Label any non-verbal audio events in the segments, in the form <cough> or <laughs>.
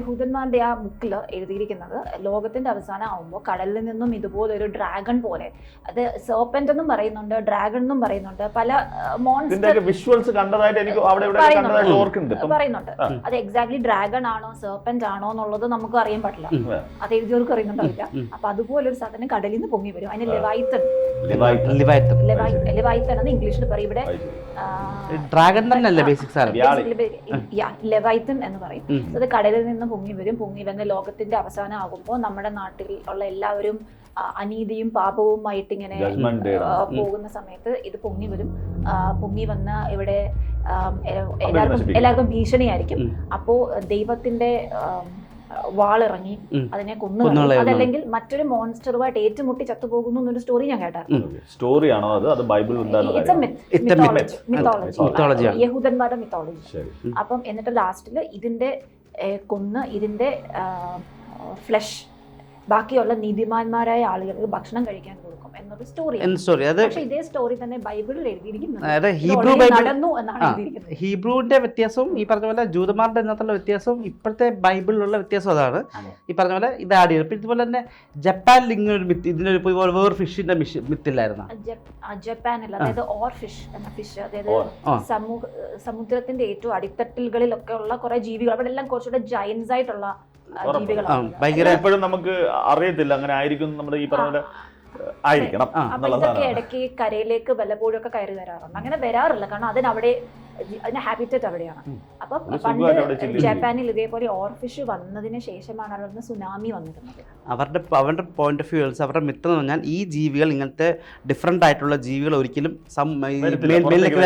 യഹൂദന്മാരുടെ ആ ബുക്കിൽ എഴുതിയിരിക്കുന്നത് ലോകത്തിന്റെ അവസാനം ആവുമ്പോൾ കടലിൽ നിന്നും ഇതുപോലെ ഒരു ഡ്രാഗൺ പോലെ അത് സോപ്പന്റ് എന്നും പറയുന്നുണ്ട് ഡ്രാഗൺ എന്നും പറയുന്നുണ്ട് പല വിഷ്വൽസ് കണ്ടതായിട്ട് എനിക്ക് പറയുന്നുണ്ട്. അത് എക്സാക്ട്ലി ഡ്രാഗൺ ആണോ സോപ്പന്റ് ആണോ എന്നുള്ളത് നമുക്ക് അറിയാൻ പറ്റില്ല. അത് എഴുതിയവർക്ക് അറിയുന്നുണ്ടാവില്ല അപ്പൊ അതുപോലെ ഒരു സാധനം കടലിൽ നിന്ന് പൊങ്ങി വരും അതിന് ലിവായിത്തൻ. ലിവായത്തം എന്ന് ഇംഗ്ലീഷിൽ പറയും ഇവിടെ. ഡ്രാഗൺ തന്നെയല്ലേ ബേസിക് എന്ന് പറയും അത് കടലിൽ നിന്ന് പൊങ്ങി വരും പൊങ്ങി വന്ന് ലോകത്തിന്റെ അവസാനം ആകുമ്പോൾ നമ്മുടെ നാട്ടിൽ ഉള്ള എല്ലാവരും അനീതിയും പാപവുമായിട്ട് ഇങ്ങനെ ആ, പോകുന്ന സമയത്ത് ഇത് പൊങ്ങി വരും. പൊങ്ങി വന്ന് ഇവിടെ എല്ലാവർക്കും എല്ലാവർക്കും ഭീഷണിയായിരിക്കും. ഉം. അപ്പോ ദൈവത്തിന്റെ വാളിറങ്ങി അതിനെ കൊന്നു അതല്ലെങ്കിൽ മറ്റൊരു മോൺസ്റ്ററുമായിട്ട് ഏറ്റുമുട്ടി ചത്തുപോകുന്നു എന്നൊരു സ്റ്റോറി ഞാൻ കേട്ടായിരുന്നു. സ്റ്റോറിയാണോ അത്? അത് ബൈബിൾ യഹൂദന്മാരുടെ മിത്തോളജി ശരി. അപ്പം എന്നിട്ട് ലാസ്റ്റിൽ ഇതിന്റെ കൊന്ന് ഇതിന്റെ ഫ്ലഷ് ബാക്കിയുള്ള നീതിമാന്മാരായ ആളുകൾക്ക് ഭക്ഷണം കഴിക്കാൻ കൊടുക്കും എന്നൊരു സ്റ്റോറി സോറി അത് പക്ഷെ ഇതേ സ്റ്റോറി തന്നെ ബൈബിളിൽ എഴുതിയിരിക്കുന്നത് ഹീബ്രു നടന്നു എന്നാണ്. എഴുതിയിരിക്കുന്നത്. ഹീബ്രുവിന്റെ വ്യത്യാസവും ഈ പറഞ്ഞ പോലെ ജൂതന്മാരുടെ എന്നുള്ള വ്യത്യാസവും ഇപ്പോഴത്തെ ബൈബിളിലുള്ള വ്യത്യാസം അതാണ്. ഈ പറഞ്ഞ പോലെ ഇത് ആഡ് ചെയ്തു. ഇപ്പൊ ഇതുപോലെ തന്നെ ജപ്പാനിൽ ഇങ്ങനെ ഒരു മിത്ത് ഇതിനൊരു ഇതുപോലെ വേറെ ഫിഷിന്റെ മിത്തില്ലായിരുന്നു. ജപ്പാനിൽ അതായത് ഓർ ഫിഷ് എന്ന ഫിഷ് അതായത് സമൂഹ സമുദ്രത്തിന്റെ ഏറ്റവും അടിത്തട്ടിലുകളിലൊക്കെ ഉള്ള കുറെ ജീവികൾ അവിടെ എല്ലാം കുറച്ചുകൂടെ ജയൻസ് ആയിട്ടുള്ള ഭയങ്കര എപ്പോഴും നമുക്ക് അറിയത്തില്ല. അങ്ങനെ ആയിരിക്കും നമ്മുടെ ഈ പറഞ്ഞ ആയിരിക്കണം ഇടയ്ക്ക് കരയിലേക്ക് വല്ലപ്പോഴും ഒക്കെ കയറി വരാറുണ്ട്. അങ്ങനെ വരാറില്ല. കാരണം അതിനവിടെ അതിന്റെ ഹാബിറ്ററ്റ് അവിടെയാണ്. അപ്പൊ പണ്ട് ജപ്പാനിൽ ഇതേപോലെ ഓർഫിഷ് വന്നതിന് ശേഷമാണ് അവിടെ സുനാമി വന്നിരുന്നത്. അവരുടെ അവരുടെ പോയിന്റ് ഓഫ് വ്യൂസ് അവരുടെ മിത്രം എന്ന് പറഞ്ഞാൽ ഈ ജീവികൾ ഇങ്ങനത്തെ ഡിഫറെന്റ് ആയിട്ടുള്ള ജീവികൾ ഒരിക്കലും വരത്തില്ല, മേലിലേക്ക്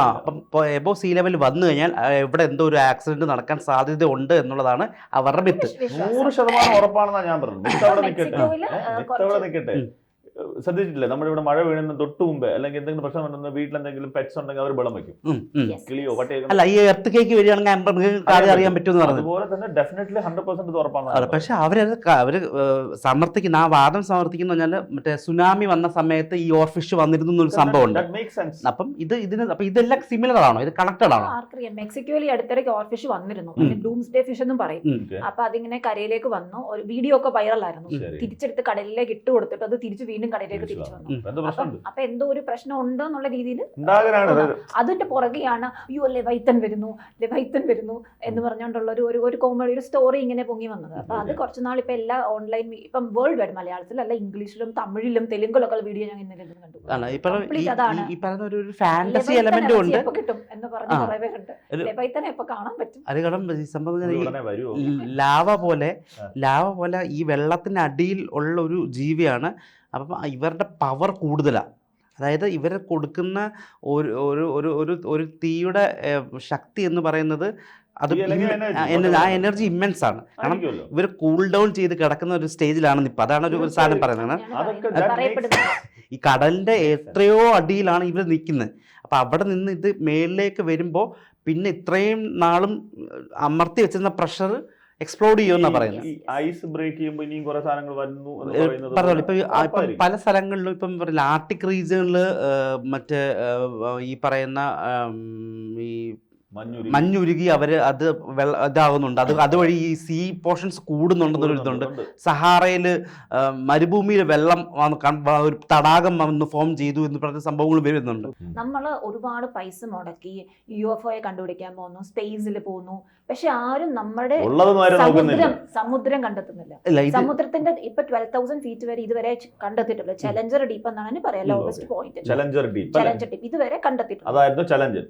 ആ അപ്പം എബോ സീ ലെവൽ വന്നു കഴിഞ്ഞാൽ ഇവിടെ എന്തോ ഒരു ആക്സിഡന്റ് നടക്കാൻ സാധ്യത ഉണ്ട് എന്നുള്ളതാണ് അവരുടെ മിത്ത്. നൂറ് ശതമാനം ഉറപ്പാണെന്നാണ് ഞാൻ പറഞ്ഞത്. ശ്രദ്ധിച്ചിട്ടില്ലേ? നമ്മുടെ മഴ വീഴുന്ന തൊട്ട് മുമ്പേ അല്ലെങ്കിൽ എന്തെങ്കിലും പ്രശ്നം ഉണ്ടെന്ന് വീട്ടിൽ എന്തെങ്കിലും പെറ്റ്സ് ഉണ്ടെങ്കിൽ അവർ വെള്ളം വെക്കും. കിളിയോ പട്ടിയോ അല്ല ഈ എർത്ത് കേക്ക് വരികയാണെങ്കിൽ അറിയാൻ പറ്റുമെന്ന് അതുപോലെ തന്നെ ഡെഫിനറ്റ്ലി ഹൺഡ്രഡ് പെർസെന്റ് ഇത് ഉറപ്പാണ്. പക്ഷെ അവരത് അവർ അവർ സമർത്ഥിക്കുന്ന ആ വാദം സമർത്ഥിക്കുന്ന പറഞ്ഞാൽ മറ്റേ സുനാമി വന്ന സമയത്ത് ഈ ഓർഫിഷ് വന്നിരുന്നു എന്നൊരു സംഭവം ഉണ്ട് അപ്പം ഇത് ഇതിന് അപ്പൊ ഇതെല്ലാം സിമിലർ ആണോ? ഇത് കണക്റ്റഡ് ആണോ? ആർക്കറിയാം. മെക്സിക്കോയിൽ ഈ അടുത്തിടയ്ക്ക് ഓർഫിഷ് വന്നിരുന്നു. ഡൂംസ്ഡേ ഫിഷ് എന്നും പറയും. അപ്പൊ അതിങ്ങനെ കരയിലേക്ക് വന്നു. ഒരു വീഡിയോ ഒക്കെ വൈറലായിരുന്നു ആയിരുന്നു. തിരിച്ചെടുത്ത് കടലിലേക്ക് ഇട്ട് കൊടുത്തിട്ട് അത് തിരിച്ച് വീണ്ടും കടലിലേക്ക് തിരിച്ചു വന്നു. അപ്പൊ എന്തോ ഒരു പ്രശ്നം ഉണ്ട് എന്നുള്ള രീതിയിൽ അതിന്റെ പുറകെയാണ് അയ്യോ ലെവൈത്തൻ വരുന്നു ലെവൈത്തൻ വരുന്നു എന്ന് പറഞ്ഞുകൊണ്ടുള്ള ഒരു ഒരു കോമഡി ഒരു സ്റ്റോറി ഇങ്ങനെ പൊങ്ങി വന്നത്. അപ്പൊ അത്. കുറച്ചുനാൾ കുറച്ച് നാൾ ഇപ്പൊ എല്ലാ ഓൺലൈൻ ഇപ്പം വേൾഡ് വൈഡ് മലയാളത്തിൽ അല്ല ഇംഗ്ലീഷിലും തമിഴിലും തെലുങ്കിലും ഒക്കെ വീഡിയോ ഞാൻ ഇന്നലെ കണ്ടു. ഫാന്റസി എലമെന്റും ഉണ്ട്. കിട്ടും എന്ന് പറഞ്ഞ. കുറെ പേരുണ്ട്. ലെവൈത്തനെ കാണാൻ പറ്റും. അത് കാരണം ഈ സംഭവം ലാവ പോലെ ലാവ പോലെ ഈ വെള്ളത്തിന്റെ അടിയിൽ ഉള്ള ഒരു ജീവിയാണ് അപ്പം ഇവരുടെ പവർ കൂടുതലാണ് അതായത് ഇവർ കൊടുക്കുന്ന ഒരു ഒരു ഒരു ഒരു ഒരു തീയുടെ ശക്തി എന്ന് പറയുന്നത് അത് ആ. എനർജി ഇമ്മൻസ് ആണ്. കാരണം ഇവർ കൂൾ ഡൗൺ ചെയ്ത് കിടക്കുന്ന ഒരു സ്റ്റേജിലാണ് ഇപ്പം അതാണ് ഒരു സാധനം പറയുന്നത്. <laughs> ഈ കടലിന്റെ എത്രയോ അടിയിലാണ് ഇവർ നിൽക്കുന്നത് അപ്പോൾ അവിടെ നിന്ന് ഇത് മേളിലേക്ക് വരുമ്പോൾ പിന്നെ ഇത്രയും നാളും അമർത്തി വെച്ചിരുന്ന പ്രഷർ എക്സ്പ്ലോഡ് ചെയ്യുമെന്നാ പറയുന്നത് ഈ ഐസ് ബ്രേക്ക് ചെയ്യുമ്പോൾ ഇനിയും കുറെ സാധനങ്ങൾ വരുന്നു പറയുന്നത് പറഞ്ഞോളൂ. ഇപ്പൊ. പല സ്ഥലങ്ങളിലും ഇപ്പം പറയില്ല ആർട്ടിക് റീജിയണിൽ മറ്റേ ഈ പറയുന്ന ഈ മഞ്ഞുരുകി. അവർ അത് വെള്ള ഇതാകുന്നുണ്ട് അത് അതുവഴി ഈ സീ പോർഷൻസ് കൂടുന്നുണ്ടെന്നൊരു ഇതുണ്ട് സഹാറയിൽ സഹാറയിൽ മരുഭൂമിയിൽ വെള്ളം വന്ന് ഒരു തടാകം വന്ന് ഫോം ചെയ്തു എന്ന് പറഞ്ഞ സംഭവങ്ങൾ വരുന്നുണ്ട്. നമ്മൾ ഒരുപാട് പൈസ മുടക്കി യു എഫ് ഒയെ കണ്ടുപിടിക്കാൻ പോകുന്നു സ്പേസിൽ പോകുന്നു പക്ഷെ ആരും നമ്മുടെ സമുദ്രം സമുദ്രം കണ്ടെത്തുന്നില്ല. സമുദ്രത്തിന്റെ ഇപ്പൊ ട്വൽവ് തൗസൻഡ് ഫീറ്റ് വരെ ഇതുവരെ കണ്ടെത്തിയിട്ടുള്ളത് ചലഞ്ചർ ഡീപ്പ് എന്നാണ് പറയാം lowest point Challenger Deep Challenger Deep ഇതുവരെ കണ്ടെത്തിയിട്ടുണ്ട്. അതായിരുന്നു ചലഞ്ച്.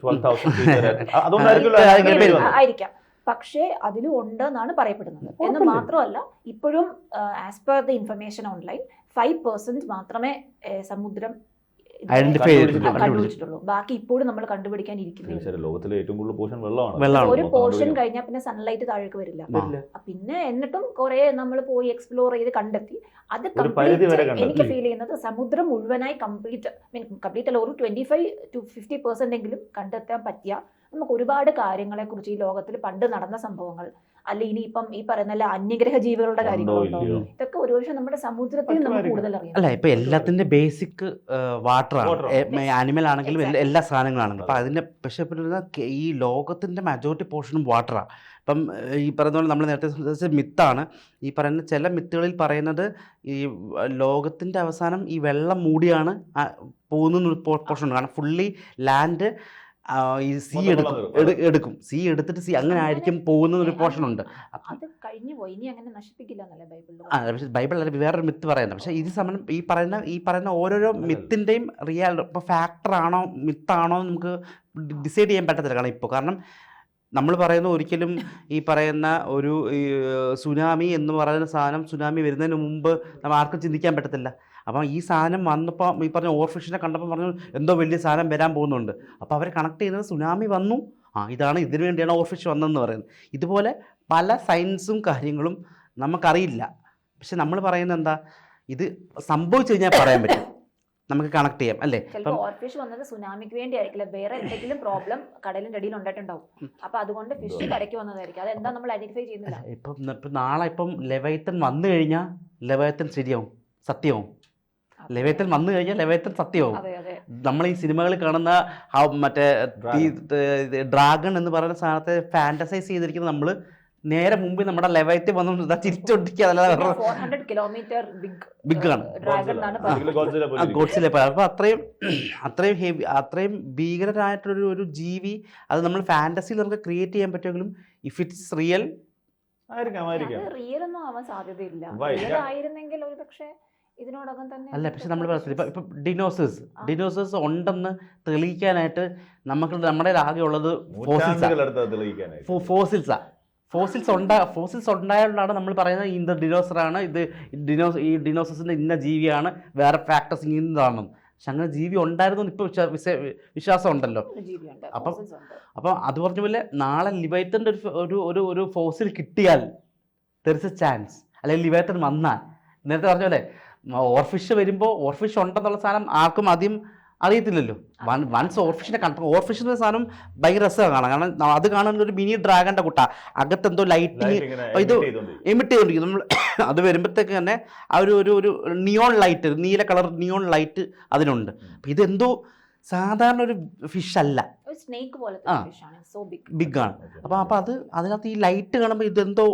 ആയിരിക്കാം. പക്ഷേ അതിലും ഉണ്ട് എന്നാണ് പറയപ്പെടുന്നത്. എന്ന് മാത്രമല്ല ഇപ്പോഴും as per the information online five percent മാത്രമേ സമുദ്രം ഐഡന്റിഫൈ കണ്ടുപിടിച്ചിട്ടുള്ളൂ. ബാക്കി ഇപ്പോഴും നമ്മൾ കണ്ടുപിടിക്കാൻ ഇരിക്കുന്നില്ല ശരി ലോകത്തിലെ ഏറ്റവും കൂടുതൽ പോർഷൻ വെള്ളമാണ് വെള്ളമാണ്. ഒരു പോർഷൻ. കഴിഞ്ഞാൽ പിന്നെ സൺലൈറ്റ് താഴേക്ക് വരില്ല. പിന്നെ എന്നിട്ടും കുറെ നമ്മൾ പോയി എക്സ്പ്ലോർ ചെയ്ത് കണ്ടെത്തി അത് കണ്ടെത്തി. എനിക്ക് ഫീൽ ചെയ്യുന്നത് സമുദ്രം മുഴുവനായി കംപ്ലീറ്റ് മീൻ കംപ്ലീറ്റ് അല്ല ഒരു twenty five to fifty percent എങ്കിലും കണ്ടെത്താൻ പറ്റിയ നമുക്ക് ഒരുപാട് കാര്യങ്ങളെ കുറിച്ച് ഈ ലോകത്തിൽ പണ്ട് നടന്ന സംഭവങ്ങൾ അല്ല ഇനിയിപ്പം ഈ പറയുന്ന അന്യഗ്രഹ ജീവികളുടെ കാര്യങ്ങളുണ്ടോ? ഇതൊക്കെ ഒരുപക്ഷെ നമ്മുടെ സമുദ്രത്തിൽ നമുക്ക്. കൂടുതൽ അറിയാം. അല്ല ഇപ്പൊ എല്ലാത്തിന്റെ ബേസിക് വാട്ടർ ആണ് ആനിമൽ ആണെങ്കിലും എല്ലാ- സാധനങ്ങളാണെങ്കിലും അപ്പൊ അതിന്റെ പക്ഷെ ഈ ലോകത്തിന്റെ മെജോറിറ്റി പോർഷനും വാട്ടറാണ് ഇപ്പം ഈ പറയുന്ന പോലെ നമ്മൾ നേരത്തെ സംസാരിച്ച മിത്താണ് ഈ പറയുന്ന ചില മിത്തുകളിൽ പറയുന്നത് ഈ ലോകത്തിന്റെ അവസാനം ഈ വെള്ളം മൂടിയാണ് പോകുന്ന പോർഷൻ കാരണം ഫുള്ളി ലാൻഡ് ഈ സി എടുക്കും. എടുക്കും. സി എടുത്തിട്ട് സി അങ്ങനെ ആയിരിക്കും പോകുന്ന ഒരു പോർഷൻ ഉണ്ട്. അത് കഴിഞ്ഞു പോയി. ഇനി അങ്ങനെ നശിപ്പിക്കില്ല എന്നല്ലേ ബൈബിളിൽ ആ പക്ഷേ ബൈബിൾ അല്ല വേറൊരു മിത്ത് പറയുന്നത് പക്ഷേ ഇത് സമയം ഈ പറയുന്ന ഈ പറയുന്ന ഓരോരോ മിത്തിന്റെയും റിയാൽ ഇപ്പോൾ ഫാക്ടറാണോ മിത്താണോ നമുക്ക് ഡിസൈഡ് ചെയ്യാൻ പറ്റത്തില്ല. കാരണം ഇപ്പോൾ കാരണം നമ്മൾ പറയുന്ന ഒരിക്കലും ഈ പറയുന്ന ഒരു ഈ, സുനാമി എന്ന് പറയുന്ന സാധനം സുനാമി വരുന്നതിന് മുമ്പ് നമ്മൾ ആർക്കും ചിന്തിക്കാൻ പറ്റത്തില്ല. അപ്പം ഈ സാധനം വന്നപ്പോൾ ഈ പറഞ്ഞ ഓർഫിഷിനെ കണ്ടപ്പോൾ പറഞ്ഞു എന്തോ വലിയ സാധനം വരാൻ പോകുന്നുണ്ട്. അപ്പോൾ അവരെ കണക്ട് ചെയ്യുന്നത് സുനാമി വന്നു. ആ ഇതാണ് ഇതിനു വേണ്ടിയാണ് ഓർഫിഷ് വന്നതെന്ന് പറയുന്നത്. ഇതുപോലെ പല സയൻസും കാര്യങ്ങളും നമുക്കറിയില്ല. പക്ഷെ നമ്മൾ പറയുന്നത് എന്താ? ഇത് സംഭവിച്ചു കഴിഞ്ഞാൽ പറയാൻ പറ്റും. നമുക്ക് കണക്ട് ചെയ്യാം അല്ലേ? ഓർഫിഷ് വന്നത് സുനാമിക്ക് വേണ്ടി ആയിരിക്കില്ല വേറെ എന്തെങ്കിലും പ്രോബ്ലം കടലിന്റെ അടിയിൽ ഉണ്ടായിട്ടുണ്ടാവും. അപ്പൊ അതുകൊണ്ട് ഫിഷ് കരയ്ക്ക് വന്നതായിരിക്കും. അതെന്താ നമ്മൾ ഐഡന്റിഫൈ ചെയ്യുന്നില്ല ഇപ്പം നാളെ ഇപ്പം ലെവയത്തൻ വന്നു കഴിഞ്ഞാൽ ലെവയത്തൻ ശരിയാവും സത്യമാവും. ലെവയത്തൻ വന്നു കഴിഞ്ഞാൽ ലെവയത്തൻ സത്യമാവും. അതെ അതെ. നമ്മൾ ഈ സിനിമകളിൽ കാണുന്ന ആ മറ്റേ ഡ്രാഗൺ എന്ന് പറയുന്ന സാധനത്തെ ഫാന്റസൈസ് ചെയ്തിരിക്കുന്നത് നമ്മൾ നേരെ മുമ്പ് നമ്മുടെ ലെവയത്തിൽ വന്നു വേറെ കിലോമീറ്റർ ബിഗ് ബിഗ് ആണ്. ഗോഡ്സിലെ പോലെ അപ്പോൾ അത്രയും അത്രയും ഹെവി അത്രയും ഭീകരനായിട്ടൊരു ഒരു ജീവി അത് നമ്മൾ ഫാന്റസിയിൽ നമുക്ക് ക്രിയേറ്റ് ചെയ്യാൻ പറ്റുമെങ്കിലും ഇഫ് ഇറ്റ്സ് റിയൽ ആയിരിക്കാം ആയിരിക്കാം. റിയൽ ഒന്നും ആവാൻ സാധ്യതയില്ല. ആയിരുന്നെങ്കിൽ ഒരു പക്ഷേ ഇതിനോടകം തന്നെ അല്ല പക്ഷെ നമ്മൾ ഇപ്പം ഇപ്പം ഡിനോസേഴ്സ്. ഡിനോസേഴ്സ് ഉണ്ടെന്ന് തെളിയിക്കാനായിട്ട് നമുക്ക് നമ്മുടെ ആകെ ഉള്ളത് ഫോസിൽസാ ഫോസിൽസ് ഉണ്ടാ ഫോസിൽസ് ഉണ്ടായതുകൊണ്ടാണ് നമ്മൾ പറയുന്നത് ഇന്ത് ഡിനോസറാണ് ഇത് ഡിനോസ് ഈ ഡിനോസസിന്റെ ഇന്ന ജീവിയാണ് വേറെ ഫാക്ടർസ് ഇന്നതാണെന്നും പക്ഷെ അങ്ങനെ ജീവി ഉണ്ടായിരുന്നു ഇപ്പോൾ വിശ്വാ- വിശ്വ- വിശ്വാസം ഉണ്ടല്ലോ. അപ്പം അപ്പം- അത് പറഞ്ഞ പോലെ നാളെ ലിവൈത്തന്റെ ഒരു ഒരു ഒരു ഒരു ഫോസിൽ കിട്ടിയാൽ തെറിച്ച് ചാൻസ് അല്ലെങ്കിൽ ലിവൈത്തൻ വന്നാൽ. നേരത്തെ പറഞ്ഞ പോലെ ഓർഫിഷ് വരുമ്പോൾ ഓർഫിഷ് ഉണ്ടെന്നുള്ള സാധനം ആർക്കും ആദ്യം അറിയത്തില്ലല്ലോ. വൺ വൺസ് ഓർഫിഷിന്റെ കണ്ട ഓർഫിഷിന്റെ സാധനം ഭയങ്കര രസമാണ് കാണാൻ. കാരണം അത് കാണുന്ന ഒരു മിനി ഡ്രാഗന്റെ കുട്ട. അകത്തെന്തോ ലൈറ്റിങ് Light ഇങ്ങനെ ഇത് എമിറ്റ് ചെയ്തുകൊണ്ടിരിക്കും നമ്മൾ അത് വരുമ്പോഴത്തേക്ക് തന്നെ ആ ഒരു ഒരു ഒരു നിയോൺ ലൈറ്റ് നീല കളർ നിയോൺ ലൈറ്റ് അതിനുണ്ട്. അപ്പം ഇതെന്തോ സാധാരണ ഒരു ഫിഷ് അല്ല. ഒരു സ്നേക്ക് പോലത്തെ ബിഗ് ബിഗ് ആണ്. അപ്പം അപ്പോൾ അത് അതിനകത്ത് ഈ ലൈറ്റ് കാണുമ്പോൾ ഇതെന്തോ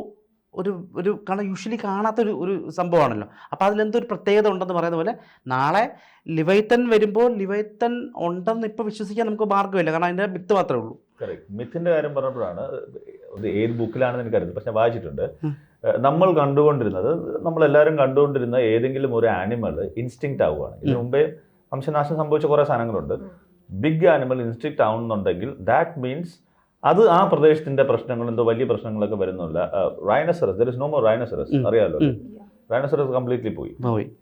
ഒരു ഒരു കാരണം യൂഷ്വലി കാണാത്തൊരു ഒരു സംഭവമാണല്ലോ. അപ്പോൾ അതിലെന്തോ ഒരു പ്രത്യേകത ഉണ്ടെന്ന് പറയുന്ന പോലെ നാളെ ലിവൈത്തൻ വരുമ്പോൾ ലിവൈത്തൻ ഉണ്ടെന്ന് ഇപ്പോൾ വിശ്വസിക്കാൻ നമുക്ക് മാർഗമില്ല. കാരണം അതിന്റെ മിത്ത് മാത്രമേ ഉള്ളൂ. മിത്തിന്റെ മിത്തിന്റെ കാര്യം പറഞ്ഞപ്പോഴാണ് ഏത് ബുക്കിലാണെന്ന് എനിക്കറിയില്ല. പക്ഷെ വായിച്ചിട്ടുണ്ട്. നമ്മൾ കണ്ടുകൊണ്ടിരുന്നത് നമ്മളെല്ലാവരും കണ്ടുകൊണ്ടിരുന്ന ഏതെങ്കിലും ഒരു ആനിമൽ ഇൻസ്റ്റിങ്ക്റ്റ് ആവുകയാണ് ഇതിനു മുമ്പേ വംശനാശം സംഭവിച്ച കുറേ സാധനങ്ങളുണ്ട്. ബിഗ് ആനിമൽ ഇൻസ്റ്റിങ്ക്റ്റ് ആവുന്നുണ്ടെങ്കിൽ ദാറ്റ് മീൻസ് അത് ആ പ്രദേശത്തിന്റെ പ്രശ്നങ്ങൾ എന്തോ വലിയ പ്രശ്നങ്ങളൊക്കെ വരുന്നില്ല rhinoceros there is no more rhinoceros. അറിയാലോ റൈനസറസ് കംപ്ലീറ്റ്ലി പോയി.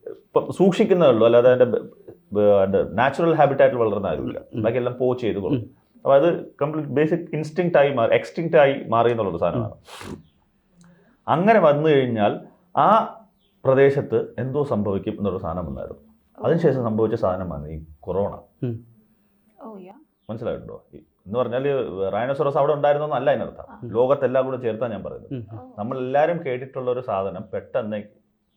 ഇപ്പം സൂക്ഷിക്കുന്നേ ഉള്ളൂ. അല്ലാതെ അതിന്റെ നാച്ചുറൽ ഹാബിറ്റാറ്റിൽ വളർന്ന ആരുമില്ല. ഉം. ബാക്കി എല്ലാം പോ ചെയ്ത് കൊള്ളും. അപ്പോൾ അത് കംപ്ലീറ്റ് ബേസിക് ഇൻസ്റ്റിങ് ആയി മാറി എക്സ്റ്റിങ്ക്റ്റ് ആയി മാറി എന്നുള്ളൊരു സാധനമാണ്. അങ്ങനെ വന്നു കഴിഞ്ഞാൽ ആ പ്രദേശത്ത് എന്തോ സംഭവിക്കും എന്നൊരു സാധനം വന്നായിരുന്നു. അതിനുശേഷം സംഭവിച്ച സാധനമാണ് ഈ കൊറോണ. ഓ യാ. മനസ്സിലായിട്ടുണ്ടോ? ഈ- എന്ന് പറഞ്ഞാൽ റൈനോസോറസ് അവിടെ ഉണ്ടായിരുന്നല്ല അതിനർത്ഥം. ലോകത്തെല്ലാം കൂടെ ചേർത്താണ് ഞാൻ പറയുന്നത്. നമ്മളെല്ലാവരും കേട്ടിട്ടുള്ള ഒരു സാധനം പെട്ടെന്ന്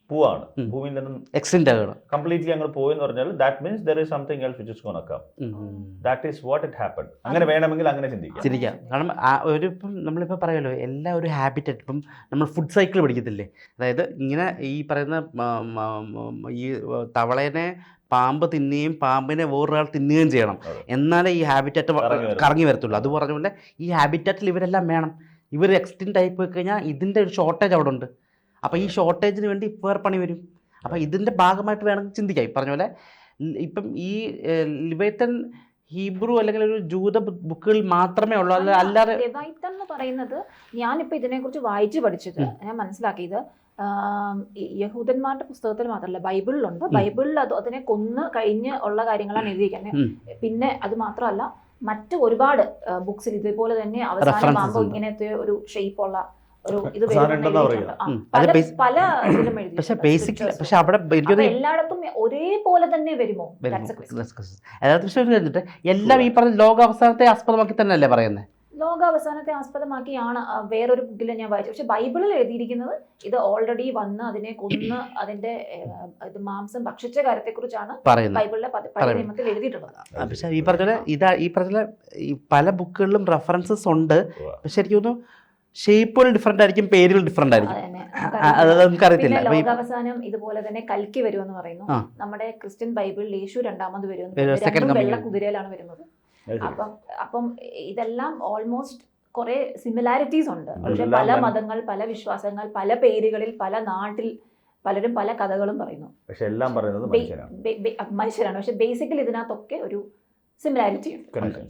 പോവാണ്. ഭൂമിയിൽ നിന്നും എക്സ്റ്റെൻഡ് ആകണം. കംപ്ലീറ്റ്ലി അങ്ങ് പോയെന്ന് പറഞ്ഞാൽ that means there is something else which is gone come that is what it happen അങ്ങനെ വേണമെങ്കിൽ അങ്ങനെ ചിന്തിക്കാം. ചിന്തിക്കാം. കാരണം ആ ഒരു ഇപ്പം നമ്മളിപ്പോൾ പറയുമല്ലോ എല്ലാ ഒരു ഹാബിറ്ററ്റ് ഇപ്പം നമ്മൾ ഫുഡ് സൈക്കിൾ പഠിക്കത്തില്ലേ? അതായത് ഇങ്ങനെ ഈ പറയുന്ന ഈ തവളേനെ പാമ്പ് തിന്നുകയും പാമ്പിനെ വേറൊരാൾ തിന്നുകയും ചെയ്യണം. എന്നാലേ ഈ ഹാബിറ്ററ്റ് കറങ്ങി വരത്തുള്ളൂ. അത് പറഞ്ഞ പോലെ ഈ ഹാബിറ്ററ്റിൽ ഇവരെല്ലാം വേണം. ഇവർ എക്സ്റ്റിൻഡ് ആയി പോയി കഴിഞ്ഞാൽ ഇതിന്റെ ഒരു ഷോർട്ടേജ് അവിടെ ഉണ്ട്. അപ്പോൾ ഈ ഷോർട്ടേജിന് വേണ്ടി വേറെ പണി വരും. അപ്പോൾ ഇതിന്റെ ഭാഗമായിട്ട് വേണമെങ്കിൽ ചിന്തിക്കാം. ഈ പറഞ്ഞ പോലെ ഇപ്പം ഈ ലിബേത്തൻ ഹീബ്രു അല്ലെങ്കിൽ ഒരു ജൂത ബുക്കുകൾ ബുക്കുകളിൽ മാത്രമേ ഉള്ളൂ. അല്ലാതെ എന്ന് പറയുന്നത് ഞാനിപ്പോൾ ഇതിനെക്കുറിച്ച് വായിച്ചു പഠിച്ചത്. ഞാൻ മനസ്സിലാക്കിയത് യഹൂദന്മാരുടെ പുസ്തകത്തിൽ മാത്രമല്ല ബൈബിളിലുണ്ട്. ബൈബിളിൽ അത് അതിനെ കൊന്ന് കഴിഞ്ഞ് ഉള്ള കാര്യങ്ങളാണ് എഴുതിയിരിക്കുന്നത് പിന്നെ അത് മാത്രമല്ല മറ്റ് ഒരുപാട് ബുക്സിൽ ഇതേപോലെ തന്നെ അവസാനം References ആകുമ്പോൾ ഇങ്ങനത്തെ ഒരു ഷേപ്പ് ഉള്ള ഒരു ഇത് സാധനം വരുമെന്ന് ഉണ്ടെന്നാ എഴുതിയിട്ടുണ്ട്. ആ, ഉം. അത് പല basi- പല ഇതിലും പക്ഷെ എഴുതിയിട്ടുണ്ട്, ബേസിക്കലി scriptures. പക്ഷെ അവിടെ അപ്പൊ എനിക്കൊന്ന് എല്ലായിടത്തും ഒരേപോലെ തന്നെ വരുമോ? എല്ലാം ഈ പറഞ്ഞ ലോകാവസാനത്തെ ആസ്പദമാക്കി തന്നെയല്ലേ പറയുന്നത് ലോക അവസാനത്തെ ആസ്പദമാക്കിയാണ് വേറൊരു ബുക്കിൽ ഞാൻ വായിച്ചത്. പക്ഷെ ബൈബിളിൽ എഴുതിയിരിക്കുന്നത് ഇത് ഓൾറെഡി വന്ന് അതിനെ കൊന്ന് അതിന്റെ ഇത് മാംസം ഭക്ഷിച്ച കാര്യത്തെക്കുറിച്ചാണ് കുറിച്ചാണ് ബൈബിളിലെ നിയമത്തിൽ എഴുതിയിട്ടുള്ളത്. പക്ഷേ ഈ പറഞ്ഞ പോലെ ഇതാ ഈ പറഞ്ഞ ഈ പല ബുക്കുകളിലും റെഫറൻസസ് ഉണ്ട്. പക്ഷെ എനിക്ക് തോന്നുന്നു ഷേപ്പുകൾ ഡിഫറെന്റ് ആയിരിക്കും പേരുകൾ ഡിഫറെന്റ് ആയിരിക്കും. അത് നമുക്കറിയത്തില്ല ലോകാവസാനം ഇതുപോലെ തന്നെ കൽക്കി വരുമെന്ന് പറയുന്നു. നമ്മുടെ ക്രിസ്ത്യൻ ബൈബിളിൽ യേശു രണ്ടാമത് വരുമെന്ന് വെള്ള കുതിരയിലാണ് വരുന്നത്. അപ്പം അപ്പം ഇതെല്ലാം ഓൾമോസ്റ്റ് കുറെ സിമിലാരിറ്റീസ് ഉണ്ട്. പക്ഷെ പല മതങ്ങൾ പല വിശ്വാസങ്ങൾ പല പേരുകളിൽ പല നാട്ടിൽ പലരും പല കഥകളും പറയുന്നു. പക്ഷെ എല്ലാം പറയുന്നത് മനുഷ്യരാണ്. പക്ഷെ ബേസിക്കലി ഇതിനകത്തൊക്കെ ഒരു സിമിലാരിറ്റി ഉണ്ട്.